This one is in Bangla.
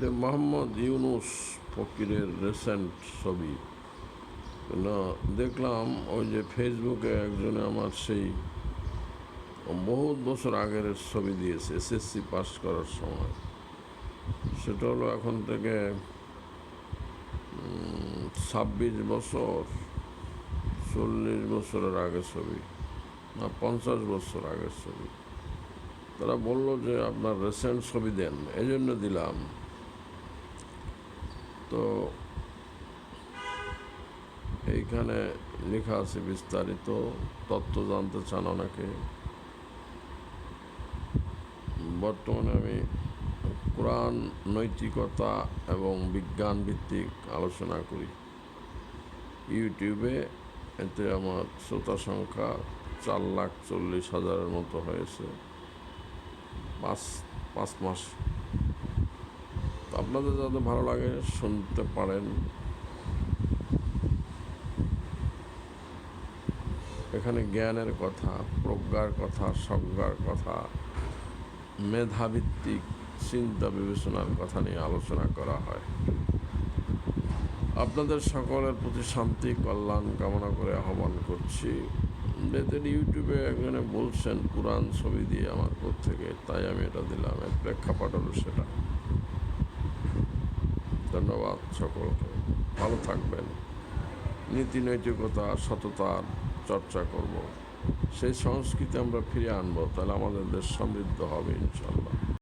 যে মোহাম্মদ ইউনুস ফকিরের রিসেন্ট ছবি। না, দেখলাম ওই যে ফেসবুকে একজনে আমার সেই বহুত বছর আগের ছবি দিয়েছে এসএসসি পাস করার সময়। সেটা হলো এখন থেকে ছাব্বিশ বছর, চল্লিশ বছরের আগের ছবি, না, পঞ্চাশ বছর আগের ছবি। তারা বলল যে আপনার রিসেন্ট ছবি দেন এই জন্য দিলাম। তো এইখানে লেখা আছে বিস্তারিত, তথ্য জানতে চান অনেকে। বর্তমানে আমি কোরআন, নৈতিকতা এবং বিজ্ঞান ভিত্তিক আলোচনা করি। ইউটিউবে এতে আমার শ্রোতা সংখ্যা চার লাখ চল্লিশ হাজারের মতো হয়েছে। পাঁচ পাঁচ মাস আপনাদের যাতে ভালো লাগে শুনতে পারেন। এখানে জ্ঞানের কথা, প্রজ্ঞার কথা, সজ্ঞার কথা, মেধাভিত্তিক চিন্তা বিবেচনার কথা নিয়ে আলোচনা করা হয়। আপনাদের সকলের প্রতি শান্তি, কল্যাণ কামনা করে আহ্বান করছি। এদের ইউটিউবে একজনে বলছেন কোরআন ছবি দিয়ে আমার থেকে। তাই আমি এটা দিলাম। এর প্রেক্ষাপট হলো সেটা। ধন্যবাদ সকলকে। ভালো থাকবেন। নীতি নৈতিকতা সততার চর্চা করব। সেই সংস্কৃতি আমরা ফিরে আনব, তাহলে আমাদের দেশ সমৃদ্ধ হবে ইনশাল্লাহ।